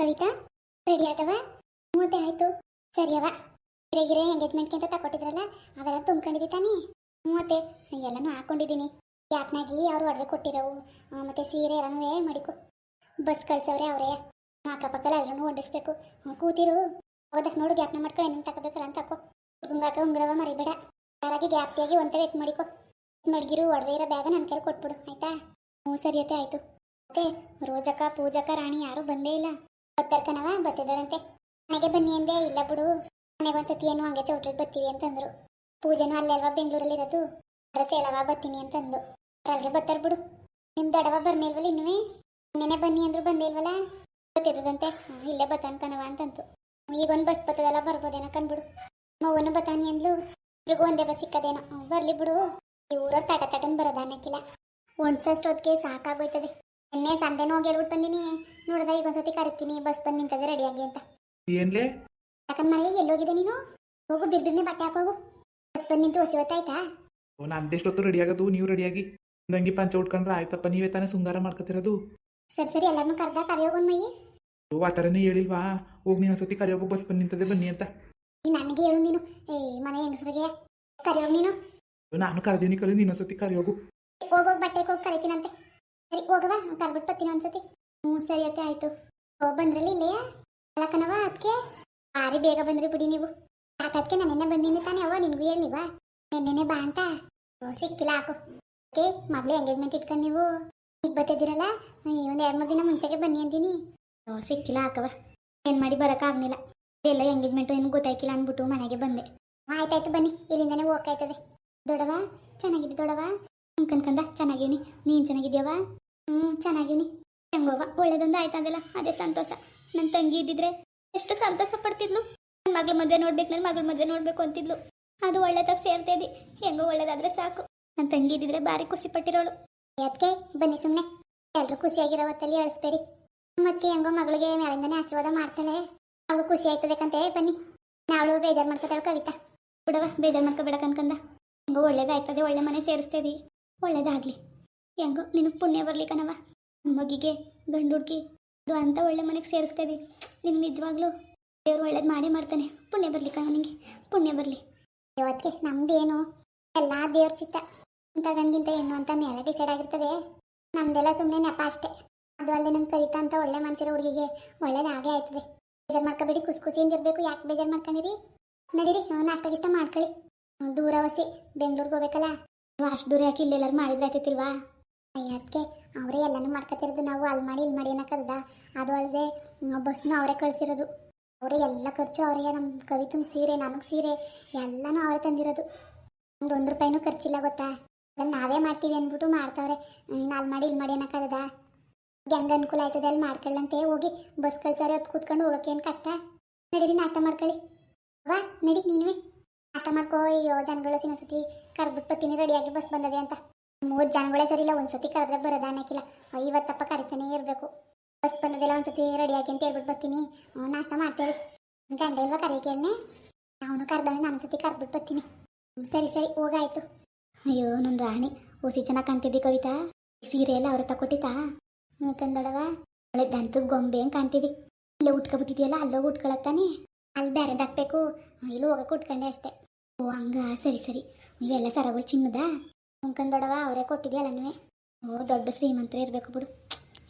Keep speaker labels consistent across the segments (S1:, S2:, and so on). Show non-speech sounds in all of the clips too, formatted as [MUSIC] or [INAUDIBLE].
S1: Kavita ready ಆದವ? ಮೂವತ್ತೆ ಆಯ್ತು. ಸರಿಯವ ಗಿರೆ ಎಂಗೇಜ್ಮೆಂಟ್ಗೆ ಅಂತ ತಗೊಟ್ಟಿದ್ರಲ್ಲ ಅವೆಲ್ಲ ತುಂಬ್ಕೊಂಡಿದ್ದಿ ತಾನೇ? ಮೂವತ್ತೆ ಎಲ್ಲನೂ ಹಾಕೊಂಡಿದ್ದೀನಿ. ಯಾಕನಾಗಿ ಅವರು ಒಡವೆ ಕೊಟ್ಟಿರೋವು. ಮತ್ತೆ ಸೀರೆ ಎಲ್ಲನೂ ಮಾಡಿಕೊ. ಬಸ್ ಕಳ್ಸವ್ರೆ ಅವರೇ. ಅಕ್ಕಪಕ್ಕಲ್ಲಿ ಎಲ್ಲನೂ ಹೊಂಡಿಸ್ಬೇಕು ಕೂತಿರು. ಹೋದಕ್ಕೆ ನೋಡು, ಗ್ಯಾಪ್ನ ಮಾಡ್ಕೊಂಡು ಏನೇನು ತಗೋಬೇಕಲ್ಲ ಅಂತ ತಕೋ. ಹುಡುಗಂಗಾಕ ಉಂಗ್ರವ ಮರಿಬೇಡ. ಯಾರಾಗಿ ಗ್ಯಾಪ್ತಿಯಾಗಿ ಒಂಥರ ಎತ್ ಮಾಡಿಕೊ. ಮಡ್ಗಿರು ಒಡವೆ ಇರೋ ಬ್ಯಾಗ ನನ್ನ ಕೈಲಿ ಕೊಟ್ಬಿಡು, ಆಯ್ತಾ? ಹ್ಞೂ ಸರಿಯತೆ ಆಯ್ತು. ಮತ್ತೆ ರೋಜಕ ಪೂಜಕ ರಾಣಿ ಯಾರೂ ಬಂದೇ ಇಲ್ಲ. ಬರ್ತಾರ್ಕನವ ಬತ್ತಿದಾರಂತೆ ಮನೆಗೆ ಬನ್ನಿ ಅಂದೆ. ಇಲ್ಲ ಬಿಡು. ಮನೆಗೆ ಒಂದ್ಸತಿ ಏನು ಹಂಗೆ ಚೌಟ್ರಿಗೆ ಬರ್ತೀವಿ ಅಂತಂದ್ರು. ಪೂಜೆನೂ ಅಲ್ಲೇ ಅಲ್ವಾ ಬೆಂಗಳೂರಲ್ಲಿ ಇರೋದು? ಡ್ರೆಸ್ ಹೇಳವ ಬರ್ತೀನಿ ಅಂತಂದು. ಅಲ್ಲಿಗೆ ಬರ್ತಾರ ಬಿಡು. ನಿಮ್ ದಡವ ಬರ್ನಿಲ್ವಲ್ಲ ಇನ್ನುವೇ? ನೆನೆ ಬನ್ನಿ ಅಂದ್ರು ಬಂದೇ ಇಲ್ವಲ್ಲ ಇಲ್ಲೇ ಬತ್ತಾನ ಕಣವ ಅಂತಂತು. ಒಂದ್ ಬಸ್ ಬತ್ತದೆಲ್ಲ ಬರ್ಬೋದೇನೋ ಕನ್ಬಿಡು ಮೌವನು ಬತ್ತಾನಿ ಅಂದ್ಲು. ಇಬ್ರಿಗೂ ಒಂದೇ ಬಸ್ ಸಿಕ್ಕದೇನೋ. ಬರ್ಲಿ ಬಿಡು. ಈ ಊರವ್ರು ತಟ ತಟನ್ ಅನ್ನಕ್ಕಿಲ್ಲ. ಹೊತ್ತಿಗೆ ಸಾಕಾಗೋಯ್ತದೆ. ನಿನ್ನೆ ಸಂತೆನೂ ಹೋಗಿ ಹೇಳ್ಬಿಟ್ಟು ಬಂದಿನಿ. ನೋಡ್ದ ಈಗ ಒಂದ್ಸತಿ ಕರಿತೀನಿ ಬಸ್ ಬಂದು ನಿಂತದೆ ರೆಡಿಯಾಗಿ ಅಂತ.
S2: ಏನ್ಲೇ?
S1: ಯಾಕಂದ್ಮೇಲೆ ಎಲ್ಲೋಗಿದೆ ನೀನು? ಹೋಗು ಬಿರ್ಬಿರ್ನೆ ಬಟ್ಟೆ ಹಾಕೋಗು ಬಸ್ ಬಂದು ನಿಂತು ಹೊಸಿ ಹೊತ್ತಾಯ್ತಾ?
S2: ಓ ನಂದೆಷ್ಟೊತ್ತು ರೆಡಿ ಆಗೋದು ನೀವು ರೆಡಿಯಾಗಿ ನಂಗೆ ಪಂಚ ಉಟ್ಕೊಂಡ್ರೆ ಆಯ್ತಪ್ಪ ನೀವೇ ತಾನೇ ಸುಂಗಾರ ಮಾಡ್ಕೊತಿರೋದು
S1: ಸರಿ ಸರಿ ಎಲ್ಲರನ್ನೂ ಕರ್ದ ಕರಿಯೋಗೊಂದು ಮೈ.
S2: ಓ ಆ ಥರನೇ ಹೇಳಿಲ್ವಾ? ಹೋಗಿ ನೀವು ಒಂದ್ಸತಿ ಕರೆಯೋಗು ಬಸ್ ಬಂದು ನಿಂತದೆ ಬನ್ನಿ ಅಂತ.
S1: ನೀ ನನಗೆ ಹೇಳು ನೀನು. ಏ ಮನೆ ಹೆಂಗಸ್ರಿಗೆ? ಕರಿಯೋಗ್ ನೀನು?
S2: ಓ, ನಾನು ಕರೆದೀನಿ ಕಲಿ ನೀನು ಒಂದ್ಸತಿ ಕರಿಯೋಗು
S1: ಹೋಗೋಗಿ ಬಟ್ಟೆ ಹೋಗಿ ಕರಿತೀನಂತೆ. ಸರಿ ಹೋಗವ ಕರ್ಬಿಟ್ಟು ಬರ್ತೀನಿ ಒಂದ್ಸತಿ. ಹ್ಞೂ, ಸರಿ ಅತ್ತೆ, ಆಯಿತು. ಓ ಬಂದ್ರಲ್ಲಿ ಇಲ್ಲಯ್ಯ ಅಳಕನವ ಅದಕ್ಕೆ? ಭಾರಿ ಬೇಗ ಬಂದ್ರಿ ಬಿಡಿ ನೀವು. ಯಾಕದಕ್ಕೆ ನಾನೆನ್ನೆ ಬಂದಿನಿ ತಾನೇ ಅವ ನಿನಗೂ ಹೇಳಿವಾ ನೆನ್ನೆನೆ ಬಾ ಅಂತ. ಸಿಕ್ಕಿಲ್ಲ, ಹಾಕು. ಓಕೆ ಮೊದಲೇ ಎಂಗೇಜ್ಮೆಂಟ್ ಇಟ್ಕೊಂಡು ನೀವು. ಈಗ ಬರ್ತಿದ್ದೀರಲ್ಲ? ಒಂದು ಎರಡು, ಮೂರು ದಿನ ಮುಂಚೆಗೆ ಬನ್ನಿ ಅಂತೀನಿ ಓ ಸಿಕ್ಕಿಲ್ಲ ಹಾಕವ ಏನು ಮಾಡಿ ಬರೋಕ್ಕಾಗ್ಲಿಲ್ಲ. ಎಲ್ಲ ಎಂಗೇಜ್ಮೆಂಟು ಏನು ಗೊತ್ತಾಯ್ಕಿಲ್ಲ ಅಂದ್ಬಿಟ್ಟು ಮನೆಗೆ ಬಂದೆ. ಆಯ್ತಾಯ್ತು ಬನ್ನಿ. ಇಲ್ಲಿಂದನೇ ಹೋಗ್ತಾಯ್ತದೆ ದೊಡವ ಚೆನ್ನಾಗಿದೆ ದೊಡವ ಅಂಕನ್ಕಂದ ಚೆನ್ನಾಗೀನಿ. ನೀನು ಚೆನ್ನಾಗಿದ್ಯವ ಹ್ಞೂ ಚೆನ್ನಾಗಿವ್ನಿ ಹೆಂಗೋವ ಒಳ್ಳೇದೊಂದು ಆಯ್ತಂದಿಲ್ಲ ಅದೇ ಸಂತೋಷ. ನನ್ನ ತಂಗಿ ಇದ್ದಿದ್ರೆ ಎಷ್ಟು ಸಂತೋಷ ಪಡ್ತಿದ್ಲು. ನನ್ನ ಮಗಳ ಮದುವೆ ನೋಡ್ಬೇಕು ನನ್ನ ಮಗಳ ಮದುವೆ ನೋಡ್ಬೇಕು ಅಂತಿದ್ಲು. ಅದು ಒಳ್ಳೇದಾಗ ಸೇರ್ತಾ ಇದ್ದಿ. ಹೆಂಗೋ ಒಳ್ಳೇದಾದ್ರೆ ಸಾಕು. ನನ್ನ ತಂಗಿ ಇದ್ದಿದ್ರೆ ಭಾರಿ ಖುಷಿ ಪಟ್ಟಿರೋಳು. ಅದಕ್ಕೆ ಬನ್ನಿ ಸುಮ್ಮನೆ ಎಲ್ಲರೂ ಖುಷಿಯಾಗಿರೋ ಹೊತ್ತಲ್ಲಿ ಅಳಿಸ್ಬೇಡಿ ಮತ್ತೆ ಹೆಂಗೋ ಮಗಳಿಗೆ ಮೇಲಿಂದನೇ ಆಶೀರ್ವಾದ ಮಾಡ್ತಾಳೆ. ಅವಳು ಖುಷಿ ಆಯ್ತದೆ ಹೇಳಿ ಬನ್ನಿ. ನಾವಳು ಬೇಜಾರು ಮಾಡ್ಕೊತಾಳೆ ಕವಿತಾ. ಬಿಡವ ಬೇಜಾರು ಮಾಡ್ಕೋಬೇಡ ಕನ್ಕಂದ ಹೆಂಗೋ ಒಳ್ಳೇದಾಯ್ತದೆ, ಒಳ್ಳೆ ಮನೆ ಸೇರಿಸ್ತೇವೆ ಒಳ್ಳೇದಾಗ್ಲಿ. ಹೆಂಗೋ ನಿನಗೆ ಪುಣ್ಯ ಬರಲಿ ಕಣವ ಮಗಿಗೆ ಗಂಡು ಹುಡುಗಿ ಅದು ಅಂತ ಒಳ್ಳೆ ಮನೆಗೆ ಸೇರಿಸ್ತೀವಿ. ನಿನ್ ನಿಜವಾಗ್ಲೂ ದೇವ್ರು ಒಳ್ಳೇದು ಮಾಡಿ ಮಾಡ್ತಾನೆ. ಪುಣ್ಯ ಬರಲಿ ಕಣ ನಿಂಗೆ? ಪುಣ್ಯ ಬರಲಿ. ಇವತ್ತಿಗೆ ನಮ್ದೇನು? ಎಲ್ಲ ದೇವ್ರ ಚಿತ್ತ. ಇಂಥ ಗಂಡಿಗಿಂತ ಹೆಣ್ಣು ಅಂತ ಮೇಲೆ ಡಿಸೈಡ್ ಆಗಿರ್ತದೆ. ನಮ್ದೆಲ್ಲ ಸುಮ್ಮನೆ ನೆಪ ಅಷ್ಟೇ. ಅದು ಅಲ್ಲದೆ ನಮ್ಮ ಕವಿತಾ ಅಂತ ಒಳ್ಳೆ ಮನಸ್ಸಿರೋ ಹುಡುಗಿಗೆ ಒಳ್ಳೇದಾಗೇ ಆಯ್ತದೆ. ಬೇಜಾರು ಮಾಡ್ಕೋಬೇಡಿ ಖುಷಿ ಖುಷಿಯಿಂದ ಇರಬೇಕು. ಯಾಕೆ ಬೇಜಾರು ಮಾಡ್ಕೊಂಡಿರಿ? ನಡೀರಿ ನಾಷ್ಟ ಗಿಷ್ಟ ಮಾಡ್ಕೊಳ್ಳಿ. ಹ್ಮ್, ದೂರ ವಸಿ ಬೆಂಗ್ಳೂರ್ಗೆ ಹೋಗ್ಬೇಕಲ್ಲ? ಅಷ್ಟು ದೂರ ಯಾಕೆ ಇಲ್ಲೆಲ್ಲರೂ ಮಾಡಿದ್ರೆ ಆಯ್ತಿಲ್ವಾ ಅದಕ್ಕೆ ಅವರೇ ಎಲ್ಲನೂ ಮಾಡ್ಕೊತಿರೋದು ನಾವು, ಅಲ್ಲಿ ಮಾಡಿ, ಇಲ್ಲಿ ಮಾಡಿ ಅನ್ನಕ್ಕದ ಅದು ಅಲ್ಲದೆ ಬಸ್ನ ಅವರೇ ಕಳಿಸಿರೋದು. ಅವರೇ ಎಲ್ಲ ಖರ್ಚು ಅವರಿಗೆ ನಮ್ಮ ಕವಿತನ ಸೀರೆ ನನಗೆ ಸೀರೆ, ಎಲ್ಲನೂ ಅವರೇ ತಂದಿರೋದು. ಒಂದು ಒಂದು ರೂಪಾಯಿನೂ ಖರ್ಚಿಲ್ಲ ಗೊತ್ತಾ? ಎಲ್ಲ ನಾವೇ ಮಾಡ್ತೀವಿ ಅಂದ್ಬಿಟ್ಟು ಮಾಡ್ತಾವ್ರೆ. ಇನ್ನು ಅಲ್ಲಿ ಮಾಡಿ, ಇಲ್ಲಿ ಮಾಡಿ ಅನ್ನಕ್ಕದ ಹೆಂಗೆ ಅನುಕೂಲ ಆಯ್ತದೆ, ಅಲ್ಲಿ ಮಾಡ್ಕೊಳ್ಳಂತೆ. ಹೋಗಿ ಬಸ್ ಕಳ್ಸಾರೆ ಹೊತ್ತು ಕೂತ್ಕೊಂಡು ಹೋಗೋಕೆ ಏನು ಕಷ್ಟ? ನಡೀರಿ, ನಾಷ್ಟ ಮಾಡ್ಕೊಳ್ಳಿ. ವಾ, ನಡಿ, ನೀನುವೆ. ನಾಷ್ಟ ಮಾಡ್ಕೋ, ಅಯ್ಯೋ, ಜನಗಳು ಸಿನಸತಿ ಕರ್ಬಿಟ್ಟು ಬರ್ತೀನಿ, ರೆಡಿಯಾಗಿ ಬಸ್ ಬಂದದೆ ಅಂತ. ಮೂರು ಜನಗಳೇ ಸರಿ ಇಲ್ಲ ಒಂದ್ಸತಿ ಕರೆದ್ರೆ ಬರೋದ ಅನ್ನಕ್ಕಿಲ್ಲ. ಇವತ್ತಪ್ಪ ಕರಿತಾನೆ ಇರಬೇಕು. ಬಸ್ ಬಂದದೆಲ್ಲ ಒಂದ್ಸತಿ ರೆಡಿಯಾಗಿ ಅಂತ ಹೇಳ್ಬಿಟ್ಟು ಬರ್ತೀನಿ. ನಾಷ್ಟ ಮಾಡ್ತೇವೆ ಗಂಡ ಇಲ್ವಾ ಕರೆಯಕ್ಕೆ ಹೇಳ್ನೆ? ಅವನು ಕರ್ದಾನೆ, ನಾನು ಸತಿ ಕರೆದ್ಬಿಟ್ಟು ಬರ್ತೀನಿ. ಸರಿ ಸರಿ, ಹೋಗಾಯ್ತು. ಅಯ್ಯೋ ನನ್ನ ರಾಣಿ, ಓಸಿ ಚೆನ್ನಾಗಿ ಕಾಣ್ತಿದ್ದಿ ಕವಿತಾ? ಸೀರೆ ಎಲ್ಲ ಅವ್ರ ತಕೊಟ್ಟಿತಾ ಹ್ಞೂ ಕಂದಡವ. ಒಳ್ಳೆ ದಂತು, ಗೊಂಬೆ ಹಂಗೆ ಕಾಣ್ತಿದ್ದಿ? ಇಲ್ಲೇ ಉಟ್ಕೊಬಿಟ್ಟಿದ್ಯಲ್ಲ ಅಲ್ಲೋಗಿ ಉಟ್ಕೊಳತ್ತಾನೆ? ಅಲ್ಲಿ ಬೇರೆದು ಹಾಕ್ಬೇಕು ಇಲ್ಲಿ ಹೋಗಕ್ಕೆ ಉಟ್ಕೊಂಡೆ ಅಷ್ಟೇ. ಓ, ಹಂಗ? ಸರಿ ಸರಿ. ನೀವೆಲ್ಲ ಸರಗಳು ಚಿನ್ನದ? ದೊಡವ ಅವರೇ ಕೊಟ್ಟಿದ್ಯಲ್ಲ ನೀವೇ ಓ ದೊಡ್ಡ ಶ್ರೀಮಂತರೇ ಇರಬೇಕು ಬಿಡು.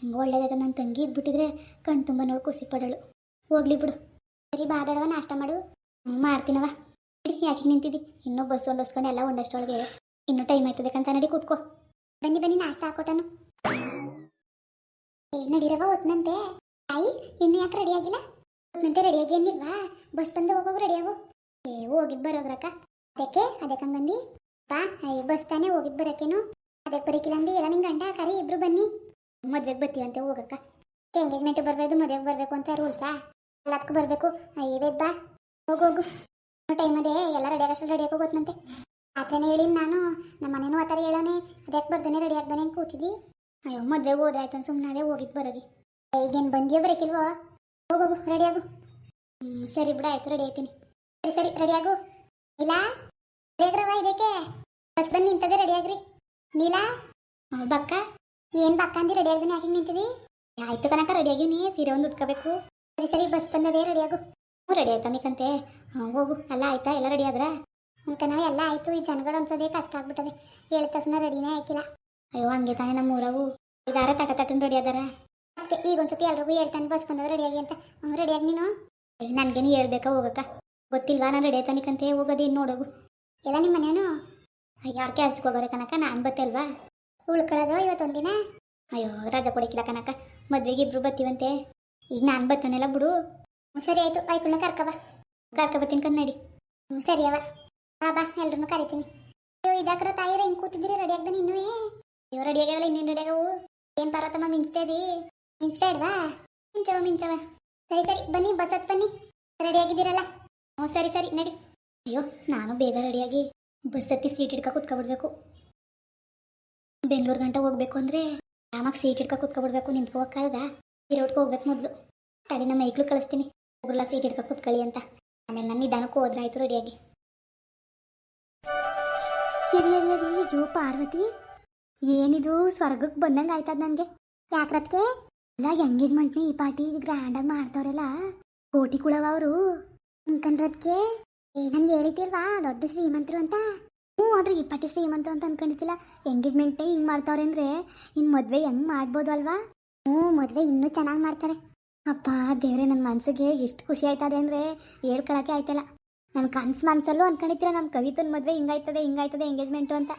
S1: ಹಿಂಗೆ ಒಳ್ಳೇದಾಗ ನನ್ನ ತಂಗಿ ಇದ್ಬಿಟ್ಟಿದ್ರೆ ಕಣ್ ತುಂಬ ನೋಡಿ ಖುಷಿ ಪಡೋಳು. ಹೋಗ್ಲಿ ಬಿಡು. ಸರಿ ಬಾದಡವ ನಾಷ್ಟ ಮಾಡು. ಹ್ಞೂ ಮಾಡ್ತೀನವ ಬಿಡಿ ಯಾಕೆ ನಿಂತಿದ್ದಿ ಇನ್ನೂ ಬಸ್ ಹೊಂಡಸ್ಕೊಂಡು ಎಲ್ಲ ಒಂದಷ್ಟೊಳಗೆ ಇನ್ನೂ ಟೈಮ್ ಆಯ್ತದಕ್ಕಂತ ಕಂತ, ನಡಿ ಕೂತ್ಕೋ. ಬನ್ನಿ ಬನ್ನಿ, ನಾಷ್ಟ ಹಾಕೊಟ್ಟನು. ಏ ನಡಿರವ ಹೊತ್ನಂತೆ. ತಾಯಿ, ಇನ್ನು ಯಾಕೆ ರೆಡಿ ಆಗಿಲ್ಲ? ರೆಡಿ ರೆಡಿಯಾಗಿ ಏನಿಲ್ವಾ ಬಸ್ ಬಂದು ರೆಡಿ ರೆಡಿಯಾಗು ಏ ಹೋಗಿದ್ದು ಬರೋಗ್ರಕ್ಕ ಅದಕ್ಕೆ ಅದಕ್ಕೆ ಅಯ್ಯ ಬಸ್ ತಾನೇ ಹೋಗಿದ್ ಬರಕೇನು ಅದಕ್ಕೆ ಬರೀಕಿಲ್ಲ ಅಂದ್ರೆ ಎಲ್ಲ ನಿಂಗೆ ಗಂಡ, ಕರಿ ಇಬ್ರು ಬನ್ನಿ. ಮದ್ವೆಗೆ ಬರ್ತೀವಂತೆ ಹೋಗಕ್ಕ. ಎಂಗೇಜ್ಮೆಂಟ್ ಬರಬೇಕು, ಮದುವೆಗೆ ಬರಬೇಕು ಅಂತ ರೂಲ್ಸಾ ಎಲ್ಲದಕ್ಕೂ ಬರಬೇಕು. ಅಯ್ಯ ವೇದ್ ಬಾ. ಹೋಗು ಹೋಗು. ಟೈಮ್ ಅದೇ, ಎಲ್ಲ ರೆಡಿ ಆಗಷ್ಟು ರೆಡಿ ಆಗೋ ಗೊತ್ತಂತೆ. ಆತನೇ ಹೇಳಿ ನಾನು, ನಮ್ಮ ಮನೇನು ಆ ಥರ ಹೇಳೋನೆ. ಅದಕ್ಕೆ ಬರ್ದೇನೆ ರೆಡಿ ಆಗ್ದಾನೆ ಅಂತ ಕೂತಿದ್ದಿ. ಅಯ್ಯೋ, ಮದ್ವೆಗೆ ಹೋದ್ರಾಯ್ತು ಸುಮ್ಮನೆ ಅದೇ ಹೋಗಿದ್ದು ಬರೋದಿ. ಈಗೇನು ಬಂದಿಯೋ ಹೋಗು ಹೋಗೋಗು ರೆಡಿ ಆಗು. ಹ್ಞೂ ಸರಿ ಬಿಡ, ಆಯ್ತು ರೆಡಿ ಆಯ್ತೀನಿ. ಸರಿ ಸರಿ ರೆಡಿ ಆಗು. ಇಲ್ಲ? ಇದಕ್ಕೆ? ಬಸ್ ಬಂದು ನಿಂತದೆ ರೆಡಿ ಆಗ್ರಿ. ನೀಲಾ? ಬಕ್ಕ? ಏನು ಬಕ್ಕ ಅಂದಿ? ರೆಡಿ ಆಗ್ದಾನೆ, ಯಾಕೆ ನಿಂತಿದಿ? ಆಯ್ತು ಕನಕ ರೆಡಿ ಆಗಿವ್ನಿ. ಸೀರೆ ಒಂದು ಉಟ್ಕೋಬೇಕು. ಸರಿ ಸರಿ, ಬಸ್ ಬಂದದೇ ರೆಡಿ ಆಗು. ಹ್ಞೂ ರೆಡಿ ಆಯ್ತಾ ನಿಕಂತೆ ಹೋಗು, ಎಲ್ಲ ಆಯ್ತಾ? ಎಲ್ಲ ರೆಡಿ ಆದ್ರ? ಅಂಕನ ಎಲ್ಲ ಆಯ್ತು. ಈ ಜನಗಳು ಅನ್ಸೋದೇ ಕಷ್ಟ ಆಗ್ಬಿಟ್ಟದೆ. ಏಳು ತಸನ ರೆಡಿನೇ ಆಯ್ಕಿಲ್ಲ. ಅಯ್ಯೋ, ಹಂಗೆ ತಾನೆ ನಮ್ಮ ಊರವು ಇದಾರ ತಟ ತಟನ್ ರೆಡಿ ಅದಾರ? ಅದಕ್ಕೆ ಈಗ ಒಂದ್ಸತಿ ಎಲ್ರಿಗೂ ಹೇಳ್ತಾನೆ ಬಸ್ ಬಂದದ ಆಗಿ ಅಂತ. ಹ್ಞೂ ರೆಡಿ ಆಗಿ ನೀನು? ನನಗೇನು ಹೇಳ್ಬೇಕಾ, ಹೋಗಕ್ಕ? ಗೊತ್ತಿಲ್ವಾ? ನಾನು ರೆಡಿ ಆಯ್ತಾನಿಕಂತೆ ಹೋಗೋದು ಇನ್ನು ನೋಡೋಗು. ಎಲ್ಲ ನಿಮ್ಮ ಮನೆಯವನು ಯಾರು ಕೆಲ್ಸಕ್ಕೆ ಹೋಗೋರೆ ಕನಕ ನಾನು ಬತ್ತಲ್ವಾ ಉಳ್ಕೊಳ್ಳೋದು ಇವತ್ತೊಂದಿನ? ಅಯ್ಯೋ, ರಜಾ ಕೊಡಕ್ಕಿಲ್ಲ ಕನಕ, ಮದ್ವೆಗೆ ಇಬ್ರು ಬತ್ತೀವಂತೆ. ಈಗ ನಾನು ಬರ್ತಾನೆಲ್ಲ ಬಿಡು. ಸರಿ ಆಯ್ತು ಆಯ್ಕೊಳ್ಳ ಕರ್ಕ ಬಾ. ಕರ್ಕ ಬತ್ತೀನಿ ಕನ್ನಡಿ ಹ್ಞೂ ಸರಿ ಅವ ಬಾ ಬಾ ಎಲ್ರನ್ನೂ ಕರಿತೀನಿ. ಅಯ್ಯೋ, ಇದಾಕ್ರ ತಾಯಿರ, ಹಿಂಗೆ ಕೂತಿದ್ದೀರಿ ರೆಡಿ ಆಗ್ದಾನೆ ಇನ್ನೂ ಅಯ್ಯೋ ರೆಡಿ ಆಗ್ಯಾವಲ್ಲ, ಇನ್ನೇನು ರೆಡಿ ಆಗವು? ಏನು ಬರತ್ತಮ್ಮ ಮಿಂಚ್ತೇದಿ ಮಿಂಚ್ಬೇಡ್ವಾ ಮಿಂಚವ ಮಿಂಚವ ಸರಿ ಸರಿ, ಬನ್ನಿ, ಬಸತ್ ಬನ್ನಿ. ರೆಡಿ ಆಗಿದ್ದೀರಲ್ಲ? ಹ್ಞೂ ಸರಿ ಸರಿ, ನಡಿ. ಅಯ್ಯೋ, ನಾನು ಬೇಗ ರೆಡಿಯಾಗಿ ಬಸ್ ಹತ್ತಿ ಸೀಟ್ ಹಿಡ್ಕ ಕುತ್ಕೊಬಿಡ್ಬೇಕು. ಬೆಂಗಳೂರು ಗಂಟ ಹೋಗ್ಬೇಕು ಅಂದರೆ ಆರಾಮಾಗಿ ಸೀಟ್ ಹಿಡ್ಕ ಕುತ್ಕೊಬಿಡ್ಬೇಕು ನಿಂತ್ಕೋಕ್ಕಾಗದ ಇರೋಟ್ಗೆ ಹೋಗ್ಬೇಕು ಮೊದಲು. ತಡಿ ನಮ್ಮ ಮೈಕ್ಳು ಕಳಿಸ್ತೀನಿ. ಒಬ್ರಲ್ಲ ಸೀಟ್ ಹಿಡ್ಕ ಕುತ್ಕೊಳ್ಳಿ ಅಂತ. ಆಮೇಲೆ ನಾನು ನಿಧಾನಕ್ಕೆ ಹೋದ್ರಾಯ್ತು ರೆಡಿಯಾಗಿ. ಅಯ್ಯೋ ಪಾರ್ವತಿ. ಏನಿದು? ಸ್ವರ್ಗಕ್ಕೆ ಬಂದಂಗೆ ಆಯ್ತದ ನನಗೆ. ಯಾಕ್ರತ್ಕೆ ಎಲ್ಲ ಎಂಗೇಜ್ಮೆಂಟ್ನ ಈ ಪಾರ್ಟಿ ಗ್ರ್ಯಾಂಡಾಗಿ ಮಾಡ್ತಾವ್ರೆಲ್ಲ ಕೋಟಿ ಕುಳವ ಅವರು. ಅನ್ಕಂಡ್ರದ್ಕೆ ಏ, ನನ್ಗೆ ಹೇಳಿತಿಲ್ವಾ ದೊಡ್ಡ ಶ್ರೀಮಂತರು ಅಂತ? ಹ್ಞೂ, ಆದ್ರೆ ಈ ಪಾರ್ಟಿ ಶ್ರೀಮಂತರು ಅಂತ ಅನ್ಕೊಂಡಿದ್ದಿಲ್ಲ. ಎಂಗೇಜ್ಮೆಂಟೇ ಹಿಂಗೆ ಮಾಡ್ತಾವ್ರೆ ಅಂದರೆ ಇನ್ನು ಮದುವೆ ಹೆಂಗೆ ಮಾಡ್ಬೋದು ಅಲ್ವಾ ಹ್ಞೂ, ಮದುವೆ ಇನ್ನೂ ಚೆನ್ನಾಗಿ ಮಾಡ್ತಾರೆ. ಅಪ್ಪ, ದೇವ್ರೆ ನನ್ನ ಮನ್ಸಿಗೆ ಎಷ್ಟು ಖುಷಿ ಆಯ್ತದೆ ಅಂದರೆ ಹೇಳ್ಕೊಳಕ್ಕೆ ಆಯ್ತಲ್ಲ. ನನ್ನ ಕನ್ಸು ಮನಸ್ಸಲ್ಲೂ ಅನ್ಕೊಂಡಿದ್ದೀರ ನಮ್ಮ ಕವಿತನ ಮದುವೆ ಹಿಂಗಾಯ್ತದೆ ಹಿಂಗಾಯ್ತದೆ ಎಂಗೇಜ್ಮೆಂಟು ಅಂತ.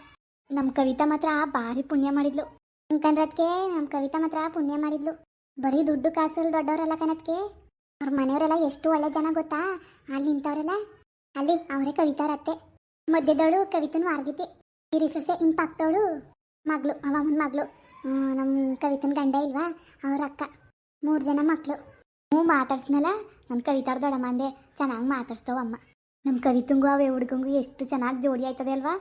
S1: ನಮ್ಮ ಕವಿತಾ ಮಾತ್ರ ಭಾರಿ ಪುಣ್ಯ ಮಾಡಿದ್ಲು. ಅನ್ಕಂಡ್ರದ್ಕೆ ನಮ್ಮ ಕವಿತಾ ಮಾತ್ರ ಪುಣ್ಯ ಮಾಡಿದ್ಲು. ಬರೀ ದುಡ್ಡು ಕಾಸಲ್ಲಿ ದೊಡ್ಡವರೆಲ್ಲ ಕನತ್ಕೆ ಅವ್ರ ಮನೆಯವರೆಲ್ಲ ಎಷ್ಟು ಒಳ್ಳೆ ಜನ ಗೊತ್ತಾ? ಅಲ್ಲಿ ನಿಂತವ್ರಲ್ಲ? ಅಲ್ಲಿ ಅವರೇ ಕವಿತಾರತ್ತೆ. ಮಧ್ಯದವಳು ಕವಿತನ ವಾರ್ಗಿತಿ ಇರಿಸಸೆ ಇನ್ ಪಕ್ಕದವಳು ಮಗಳು ಅವಮ್ಮನ ಮಗಳು. ನಮ್ಮ ಕವಿತನ ಗಂಡ ಇಲ್ವಾ? ಅವ್ರ ಅಕ್ಕ. ಮೂರು ಜನ ಮಕ್ಕಳು ಹ್ಞೂ ಮಾತಾಡ್ಸ್ನಲ್ಲ ನಮ್ಮ ಕವಿತಾರ ದೊಡ್ಡಮ್ಮ ಅಂದೆ ಚೆನ್ನಾಗಿ ಮಾತಾಡ್ಸ್ತಾವ ಅಮ್ಮ. ನಮ್ಮ ಕವಿತಂಗೂ ಅವೇ ಹುಡುಗಂಗೂ ಎಷ್ಟು ಚೆನ್ನಾಗಿ ಜೋಡಿ ಆಯ್ತದೆ ಅಲ್ವಾ?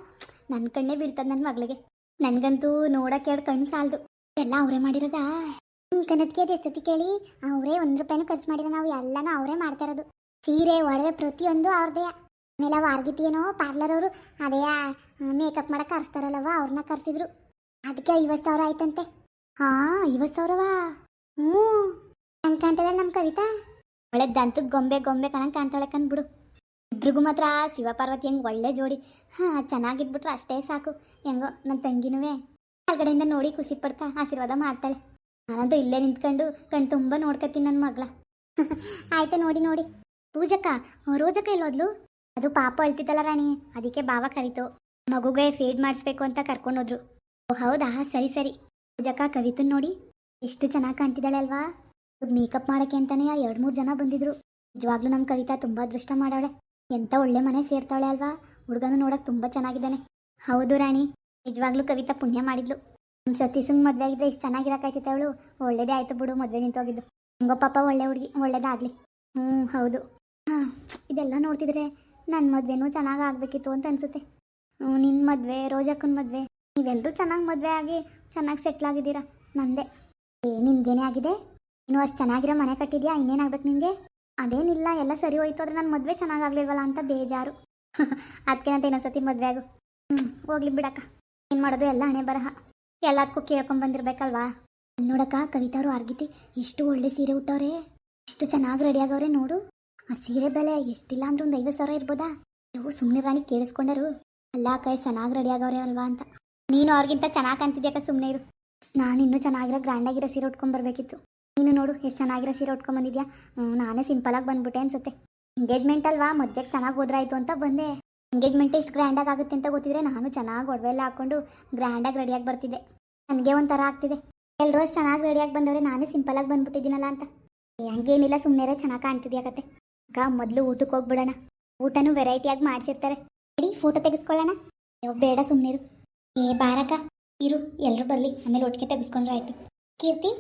S1: ನನ್ನ ಕಣ್ಣೇ ಬೀಳ್ತದೆ ನನ್ನ ಮಗಳಿಗೆ. ನನಗಂತೂ ನೋಡೋಕೆ ಎರಡು ಕಣ್ಣು ಸಾಲದು. ಎಲ್ಲ ಅವರೇ ಮಾಡಿರೋದಾ? ಕನ್ನಡಕ್ಕೆ ಸತಿ ಕೇಳಿ, ಅವರೇ ಒಂದು ರೂಪಾಯಿನೂ ಖರ್ಚು ಮಾಡಿಲ್ಲ. ನಾವು ಎಲ್ಲನೂ ಅವರೇ ಮಾಡ್ತಾ ಇರೋದು. ಸೀರೆ ಒಡವೆ ಪ್ರತಿಯೊಂದು ಅವ್ರದೇ. ಆಮೇಲೆ ಅವ ಏನೋ ಪಾರ್ಲರ್ ಅವರು, ಅದೇ ಮೇಕಪ್ ಮಾಡಕ್ಕೆ ಕರೆಸ್ತಾರಲ್ಲವ ಅವ್ರನ್ನ ಕರೆಸಿದ್ರು. ಅದಕ್ಕೆ ಐವತ್ತು ಸಾವಿರ ಆಯ್ತಂತೆ. ಹಾ, ಐವತ್ತು ಸಾವಿರವಾ? ಹ್ಞೂ. ಹಂಗೆ ಕಾಣ್ತದಲ್ಲ ನಮ್ಮ ಕವಿತಾ? ಒಳ್ಳೆ ದಂತದ ಗೊಂಬೆ ಗೊಂಬೆ ಕಣಂಗೆ ಕಾಣ್ತಾಳೆ ಬಿಡು. ಇಬ್ರಿಗೂ ಮಾತ್ರ ಶಿವ ಪಾರ್ವತಿ ಹೆಂಗೆ ಒಳ್ಳೆ ಜೋಡಿ. ಹಾಂ, ಚೆನ್ನಾಗಿದ್ಬಿಟ್ರೆ ಅಷ್ಟೇ ಸಾಕು. ಹೆಂಗೋ ನನ್ನ ತಂಗಿನೂ ಕೆಳಗಡೆಯಿಂದ ನೋಡಿ ಖುಷಿ ಪಡ್ತಾ ಆಶೀರ್ವಾದ ಮಾಡ್ತಾಳೆ. ನಾನಂತೂ ಇಲ್ಲೇ ನಿಂತ್ಕೊಂಡು ಕಣ್ ತುಂಬ ನೋಡ್ಕತ್ತೀನಿ ನನ್ನ ಮಗಳ. [LAUGHS] ಆಯ್ತಾ ನೋಡಿ ನೋಡಿ. ಪೂಜಕ್ಕ ರೋಜಕ್ಕ ಎಲ್ಲೋದ್ಲು? ಅದು ಪಾಪ ಅಳ್ತಿತ್ತಲ್ಲ ರಾಣಿ, ಅದಕ್ಕೆ ಬಾವ ಕರೀತು. ಮಗುಗೆ ಫೀಡ್ ಮಾಡಿಸ್ಬೇಕು ಅಂತ ಕರ್ಕೊಂಡೋದ್ರು. ಓ, ಹೌದಾ? ಸರಿ ಸರಿ. ಪೂಜಕ್ಕ ಕವಿತನ್ ನೋಡಿ, ಎಷ್ಟು ಚೆನ್ನಾಗಿ ಕಾಣ್ತಿದ್ದಾಳೆ ಅಲ್ವಾ? ಮೇಕಪ್ ಮಾಡೋಕ್ಕೆ ಅಂತಾನೆ ಎರಡು ಮೂರು ಜನ ಬಂದಿದ್ರು. ನಿಜವಾಗ್ಲೂ ನಮ್ಮ ಕವಿತಾ ತುಂಬ ಅದೃಷ್ಟ ಮಾಡವಳೆ. ಎಂಥ ಒಳ್ಳೆ ಮನೆ ಸೇರ್ತಾಳೆ ಅಲ್ವಾ? ಹುಡುಗನು ನೋಡಕ್ ತುಂಬ ಚೆನ್ನಾಗಿದ್ದಾನೆ. ಹೌದು ರಾಣಿ, ನಿಜವಾಗ್ಲೂ ಕವಿತಾ ಪುಣ್ಯ ಮಾಡಿದ್ಲು. ನಮ್ಮ ಸತೀಸಂಗ್ ಮದುವೆ ಆಗಿದ್ರೆ ಇಷ್ಟು ಚೆನ್ನಾಗಿರಕಾಯ್ತಿತ್ತು ಅವಳು. ಒಳ್ಳೇದೇ ಆಯ್ತು ಬಿಡು, ಮದುವೆ ನಿಂತೋಗಿದ್ದು ಹಂಗೋ ಪಾಪ ಒಳ್ಳೆ ಹುಡುಗಿ, ಒಳ್ಳೇದಾಗ್ಲಿ. ಹ್ಞೂ ಹೌದು. ಹಾಂ, ಇದೆಲ್ಲ ನೋಡ್ತಿದ್ರೆ ನನ್ನ ಮದುವೆನೂ ಚೆನ್ನಾಗಿ ಆಗಬೇಕಿತ್ತು ಅಂತ ಅನ್ಸುತ್ತೆ. ನಿನ್ನ ಮದುವೆ, ರೋಜಕ್ಕನ ಮದುವೆ ನೀವೆಲ್ಲರೂ ಚೆನ್ನಾಗಿ ಮದುವೆ ಆಗಿ ಚೆನ್ನಾಗಿ ಸೆಟ್ಲ್ ಆಗಿದ್ದೀರಾ? ನಂದೆ. ಏ ನಿಮ್ಗೇನೇ ಆಗಿದೆ? ನೀನು ಅಷ್ಟು ಚೆನ್ನಾಗಿರೋ ಮನೆ ಕಟ್ಟಿದ್ಯಾ? ಇನ್ನೇನಾಗ್ಬೇಕು ನಿಮಗೆ ಅದೇನಿಲ್ಲ, ಎಲ್ಲ ಸರಿ ಹೋಯ್ತು ಅಂದರೆ ನನ್ನ ಮದುವೆ ಚೆನ್ನಾಗಾಗ್ಲಿಲ್ವಲ್ಲ ಅಂತ ಬೇಜಾರು. [LAUGHS] ಅದಕ್ಕೆ ಅಂತ ಇನ್ನೊಂದ್ಸತಿ ಮದುವೆ ಆಗು. ಹ್ಞೂ ಹೋಗ್ಲಿ ಬಿಡಕ್ಕ. ಏನು ಮಾಡೋದು, ಎಲ್ಲ ಹಣೆ ಬರಹ. ಎಲ್ಲದಕ್ಕೂ ಕೇಳ್ಕೊಂಬಂದಿರ್ಬೇಕಲ್ವಾ ನೋಡಕ್ಕ, ಕವಿತಾರು ಅರ್ಗಿತಿ ಇಷ್ಟು ಒಳ್ಳೆ ಸೀರೆ ಉಟ್ಟವ್ರೆ. ಇಷ್ಟು ಚೆನ್ನಾಗಿ ರೆಡಿ ಆಗವ್ರೆ ನೋಡು. ಆ ಸೀರೆ ಬೆಲೆ ಎಷ್ಟಿಲ್ಲ ಅಂದ್ರೆ ಒಂದು ಐವತ್ತು ಸಾವಿರ ಇರ್ಬೋದಾ? ನೀವು ಸುಮ್ಮನೆ ರಾಣಿ ಕೇಳಿಸ್ಕೊಂಡರು. ಅಲ್ಲ ಅಕ್ಕ ಚೆನ್ನಾಗಿ ರೆಡಿ ಆಗವ್ರೆ ಅಲ್ವಾ ಅಂತ. ನೀನು ಅವ್ರಿಗಿಂತ ಚೆನ್ನಾಗಿ ಕಾಣ್ತಿದ್ಯಾಕ ಸುಮ್ಮನೆ ಇರು. ನಾನು ಇನ್ನೂ ಚೆನ್ನಾಗಿರೋ ಗ್ರ್ಯಾಂಡಾಗಿರೋ ಸೀರೆ ಉಟ್ಕೊಂಡ್ ಬರ್ಬೇಕಿತ್ತು. ನೀನು ನೋಡು ಎಷ್ಟು ಚೆನ್ನಾಗಿರೋ ಸೀರೆ ಉಟ್ಕೊಂಡ್ ಬಂದಿದ್ಯಾ? ಹ್ಮ್, ನಾನೇ ಸಿಂಪಲಾಗಿ ಬಂದ್ಬಿಟ್ಟೆ ಅನ್ಸುತ್ತೆ. ಎಂಗೇಜ್ಮೆಂಟ್ ಅಲ್ವಾ? ಮದ್ವೆಗೆ ಚೆನ್ನಾಗಿ ಹೋದ್ರಾಯ್ತು ಅಂತ ಬಂದೆ. ಎಂಗೇಜ್ಮೆಂಟ್ ಎಷ್ಟು ಗ್ರ್ಯಾಂಡಾಗಿ ಆಗುತ್ತೆ ಅಂತ ಗೊತ್ತಿದ್ರೆ ನಾನು ಚೆನ್ನಾಗಿ ಒಡವೆ ಎಲ್ಲ ಹಾಕೊಂಡು ಗ್ರ್ಯಾಂಡಾಗಿ ರೆಡಿಯಾಗಿ ಬರ್ತಿದ್ದೆ. ನನಗೆ ಒಂಥರ ಆಗ್ತಿದೆ. ಎಲ್ಲರೂ ಅಷ್ಟು ಚೆನ್ನಾಗಿ ರೆಡಿಯಾಗಿ ಬಂದವ್ರೆ ನಾನೇ ಸಿಂಪಲಾಗಿ ಬಂದ್ಬಿಟ್ಟಿದ್ದೀನಲ್ಲ ಅಂತ. ಹಂಗೇನಿಲ್ಲ ಸುಮ್ಮನೆ ಚೆನ್ನಾಗಿ ಕಾಣ್ತಿದ್ಯಾಕತ್ತೆ ಅಕ್ಕ ಮೊದಲು ಊಟಕ್ಕೆ ಹೋಗ್ಬಿಡೋಣ. ಊಟನೂ ವೆರೈಟಿಯಾಗಿ ಮಾಡಿಸಿರ್ತಾರೆ. ಇಡೀ ಫೋಟೋ ತೆಗೆಸ್ಕೊಳ್ಳೋಣ. ಯಾವ ಬೇಡ ಸುಮ್ಮನಿರು ಏ ಬಾರಕ ಇರು ಎಲ್ಲರೂ ಬರಲಿ. ಆಮೇಲೆ ಒಟ್ಟಿಗೆ ತೆಗೆಸ್ಕೊಂಡ್ರೆ ಆಯ್ತು. ಕೀರ್ತಿ,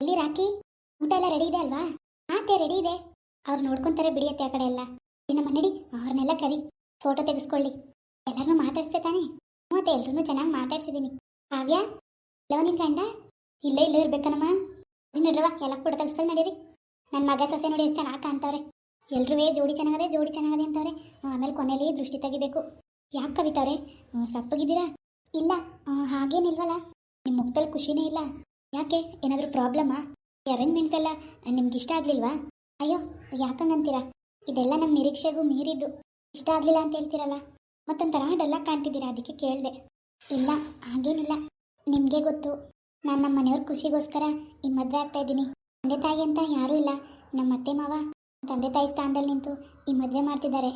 S1: ಎಲ್ಲಿ ರಾಕಿ ಊಟ ಎಲ್ಲ ರೆಡಿ ಇದೆ ಅಲ್ವಾ? ಆತೆ ರೆಡಿ ಇದೆ. ಅವ್ರು ನೋಡ್ಕೊಂತಾರೆ ಬಿಡಿಯತ್ತೆ ಆ ಕಡೆ ಎಲ್ಲ. ನಮ್ಮ ನಡಿ, ಅವ್ರನ್ನೆಲ್ಲ ಕರಿ. ಫೋಟೋ ತೆಗೆಸ್ಕೊಳ್ಳಿ. ಎಲ್ಲರನ್ನೂ ಮಾತಾಡ್ಸ್ತೆ ತಾನೆ? ಮತ್ತೆ ಎಲ್ರೂ ಚೆನ್ನಾಗಿ ಮಾತಾಡ್ಸಿದ್ದೀನಿ. ಕಾವ್ಯ ಇಲ್ಲವ ನಿನ್ ಗಂಡ? ಇಲ್ಲೇ ಇಲ್ಲೇ ಇರ್ಬೇಕನಮ್ಮ. ನಡ್ರವ ಎಲ್ಲ ಕೂಡ ತೆಗೆಸ್ಕೊಂಡು ನಡೀರಿ. ನನ್ನ ಮಗ ಸೊಸೆ ನೋಡಿ ಎಷ್ಟು ಚೆನ್ನಾಗಿ ಕಾಣ್ತಾವ್ರೆ. ಎಲ್ರೂ ಜೋಡಿ ಚೆನ್ನಾಗದೆ ಜೋಡಿ ಚೆನ್ನಾಗದೆ ಅಂತವ್ರೆ ಆಮೇಲೆ ಕೊನೆಯಲ್ಲಿ ದೃಷ್ಟಿ ತೆಗಿಬೇಕು. ಯಾಕೆ ಕವಿತಾರೆ ಸಪ್ಪಗಿದ್ದೀರಾ? ಇಲ್ಲ ಹಾಗೇನಿಲ್ವಲ್ಲ? ನಿಮ್ಮ ಮುಖದಲ್ಲಿ ಖುಷಿನೇ ಇಲ್ಲ. ಯಾಕೆ? ಏನಾದರೂ ಪ್ರಾಬ್ಲಮ್ಮಾ ಅರೇಂಜ್ಮೆಂಟ್ಸ್ ಎಲ್ಲ ನಿಮ್ಗೆ ಇಷ್ಟ ಆಗಲಿಲ್ವಾ? ಅಯ್ಯೋ, ಯಾಕಂಗಂತೀರಾ? ಇದೆಲ್ಲ ನಮ್ಮ ನಿರೀಕ್ಷೆಗೂ ಮೀರಿದ್ದು. ಇಷ್ಟ ಆಗಲಿಲ್ಲ ಅಂತ ಹೇಳ್ತೀರಲ್ಲ? ಮತ್ತೊಂಥರ ಡಲ್ಲಾಗಿ ಕಾಣ್ತಿದ್ದೀರಾ ಅದಕ್ಕೆ ಕೇಳಿದೆ. ಇಲ್ಲ, ಹಾಗೇನಿಲ್ಲ. ನಿಮಗೆ ಗೊತ್ತು. ನಾನು ನಮ್ಮ ಮನೆಯವ್ರ ಖುಷಿಗೋಸ್ಕರ ಈ ಮದುವೆ ಆಗ್ತಾ ಇದ್ದೀನಿ. ತಂದೆ ತಾಯಿ ಅಂತ ಯಾರೂ ಇಲ್ಲ. ನಮ್ಮ ಅತ್ತೆ ಮಾವ. ತಂದೆ ತಾಯಿ ಸ್ಥಾನದಲ್ಲಿ ನಿಂತು ಈ ಮದುವೆ ಮಾಡ್ತಿದ್ದಾರೆ.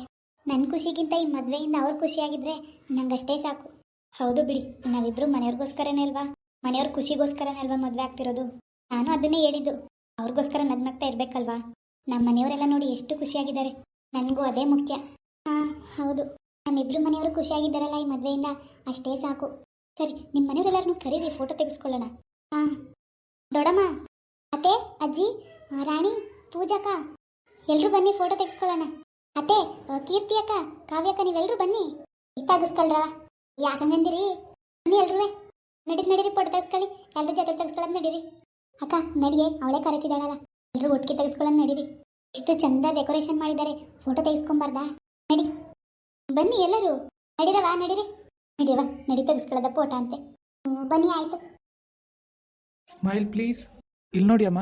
S1: ನನ್ನ ಖುಷಿಗಿಂತ ಈ ಮದುವೆಯಿಂದ ಅವ್ರ ಖುಷಿಯಾಗಿದ್ರೆ ನಂಗಷ್ಟೇ ಸಾಕು. ಹೌದು ಬಿಡಿ, ನಾವಿಬ್ರು ಮನೆಯವ್ರಿಗೋಸ್ಕರನೇ ಅಲ್ವಾ? ಮನೆಯವ್ರ ಖುಷಿಗೋಸ್ಕರನೇ ಅಲ್ವಾ ಮದುವೆ ಆಗ್ತಿರೋದು? ನಾನು ಅದನ್ನೇ ಹೇಳಿದ್ದು. ಅವ್ರಿಗೋಸ್ಕರ ನಗ್ನಗ್ತಾ ಇರ್ಬೇಕಲ್ವಾ? ನಮ್ಮ ಮನೆಯವರೆಲ್ಲ ನೋಡಿ ಎಷ್ಟು ಖುಷಿಯಾಗಿದ್ದಾರೆ. ನನಗೂ ಅದೇ ಮುಖ್ಯ. ಹಾಂ, ಹೌದು. ನಮ್ಮಿಬ್ರು ಮನೆಯವರು ಖುಷಿಯಾಗಿದ್ದಾರಲ್ಲ ಈ ಮದುವೆಯಿಂದ, ಅಷ್ಟೇ ಸಾಕು. ಸರಿ ನಿಮ್ಮ ಮನೆಯವರೆಲ್ಲರನ್ನು ಕರೀರಿ, ಫೋಟೋ ತೆಗೆಸ್ಕೊಳ್ಳೋಣ. ಹಾಂ. ದೊಡಮ್ಮ, ಅತ್ತೆ, ಅಜ್ಜಿ, ರಾಣಿ ಪೂಜಕ್ಕ ಎಲ್ಲರೂ ಬನ್ನಿ ಫೋಟೋ ತೆಗೆಸ್ಕೊಳ್ಳೋಣ. ಅತ್ತೆ ಕೀರ್ತಿ ಅಕ್ಕ ಕಾವ್ಯಕ್ಕ ನೀವೆಲ್ಲರೂ ಬನ್ನಿ. ತೆಗೆಸ್ಕೊಳ್ರವ ಯಾಕಂಗಂದಿರಿ ಬನ್ನಿ ಎಲ್ರೂ ನಡೀರಿ ನಡೀರಿ ಫೋಟೋ ತೆಗೆಸ್ಕೊಳ್ಳಿ. ಎಲ್ಲರೂ ಜೊತೆ ತೆಗೆಸ್ಕೊಳ್ಳೋದು ನಡೀರಿ. ಅಕ್ಕ, ನಡಿಯೇ, ಅವಳೇ ಕರೀತಿದ್ದಾಳಲ್ಲ. ಎಲ್ಲರೂ ಒಟ್ಟಿಗೆ ತೆಗೆಸ್ಕೊಳ್ಳೋದು ನಡೀರಿ. ಎಷ್ಟು ಚಂದ ಡೆಕೋರೇಷನ್ ಮಾಡಿದ್ದಾರೆ. ಫೋಟೋ ತೆಗೆಸ್ಕೊಂಬಾರ್ದಾ? ನಡಿ. ಬನ್ನಿ ಎಲ್ಲರೂ. ನಡೀರವಾ ನಡೀರಿ. ನಡಿಯವ ನಡಿ ತೆಗೆಸ್ಕೊಳ್ಳೋದ ಫೋಟೋ ಅಂತೆ. ಬನ್ನಿ, ಆಯ್ತು.
S2: ಸ್ಮೈಲ್ ಪ್ಲೀಸ್ ಇಲ್ಲಿ ನೋಡಿ ಅಮ್ಮ.